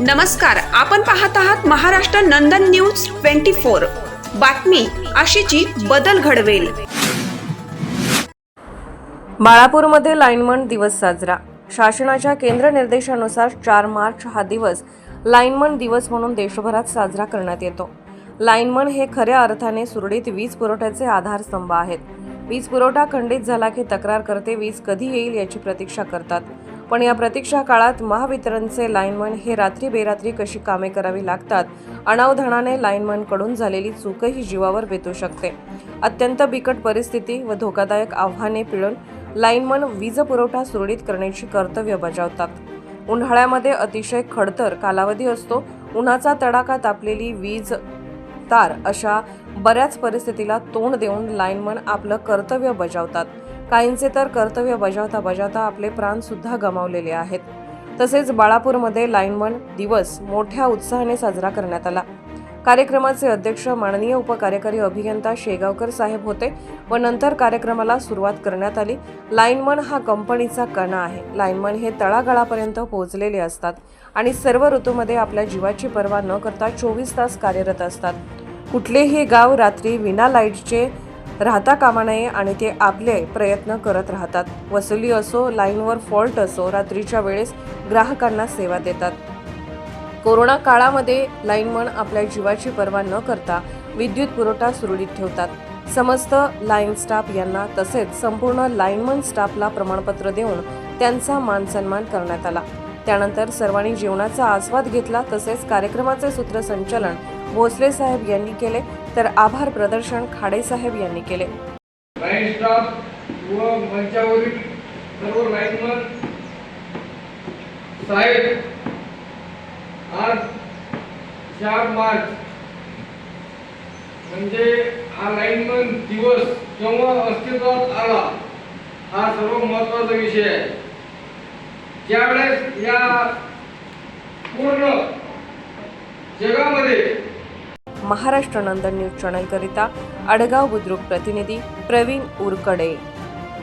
नमस्कार आपण पाहत आहात Maharashtra Nandan news twenty four. बातमी अशीची बदल घडवेल. बाळापूरमध्ये लाईनमन दिवस साजरा. शासनाच्या केंद्र निर्देशानुसार चार मार्च हा दिवस लाईनमन दिवस म्हणून देशभरात साजरा करण्यात येतो. लाईनमन हे खऱ्या अर्थाने सुरळीत वीज पुरवठ्याचे आधारस्तंभ आहेत. वीज पुरवठा खंडित झाला की तक्रार करते वीज कधी येईल याची प्रतीक्षा करतात. पण या प्रतीक्षा काळात महावितरणचे लाईनमन हे रात्री बेरात्री कशी कामे करावी लागतात? अनावधानाने लाईनमनकडून झालेली चूकही जीवावर बेतू शकते. अत्यंत बिकट परिस्थिती व धोकादायक आव्हाने पिळून लाईनमन वीज पुरवठा सुरळीत करण्याची कर्तव्य बजावतात. उन्हाळ्यामध्ये अतिशय खडतर कालावधी असतो. उन्हाचा तडाखा तापलेली वीज तार अशा बऱ्याच परिस्थितीला तोंड देऊन लाईनमन आपलं कर्तव्य बजावतात. काहींचे तर कर्तव्य बजावता बजावता आपले प्राण सुद्धा गमावलेले आहेत. तसेच बाळापूरमध्ये लाईनमन दिवस मोठ्या उत्साहाने साजरा करण्यात आला. कार्यक्रमाचे अध्यक्ष माननीय उपकार्यकारी अभियंता शेगावकर साहेब होते व नंतर कार्यक्रमाला सुरुवात करण्यात आली. लाईनमन हा कंपनीचा कणा आहे. लाईनमन हे तळागाळापर्यंत पोहोचलेले असतात आणि सर्व ऋतूमध्ये आपल्या जीवाची पर्वा न करता चोवीस तास कार्यरत असतात. कुठलेही गाव रात्री विना लाईटचे राहता कामा नये आणि ते आपले प्रयत्न करत राहतात. वसुली असो लाईनवर फॉल्ट असो रात्रीच्या वेळेस ग्राहकांना सेवा देतात. कोरोना काळामध्ये लाईनमन आपल्या जीवाची पर्वा न करता विद्युत पुरवठा सुरळीत ठेवतात. समस्त लाईन स्टाफ यांना तसेच संपूर्ण लाईनमन स्टाफला प्रमाणपत्र देऊन त्यांचा मानसन्मान करण्यात आला. त्यानंतर सर्वांनी जेवणाचा आस्वाद घेतला तसेच कार्यक्रमाचे सूत्रसंचलन भोसले साहेब यांनी केले तर आभार प्रदर्शन खाडे साहेब यांनी केले. व मंचावरील सर्व लाईनमन साहेब आज चार मार्च. म्हणजे हा लाईनमन दिवस केव्हा अस्तित्वात आला हा सर्व महत्त्वाचा विषय आहे. ज्यावेळेस या पूर्ण जगामध्ये महाराष्ट्र नंदन न्यूज चॅनलकरिता अडगाव बुद्रुक प्रतिनिधी प्रवीण उरकडे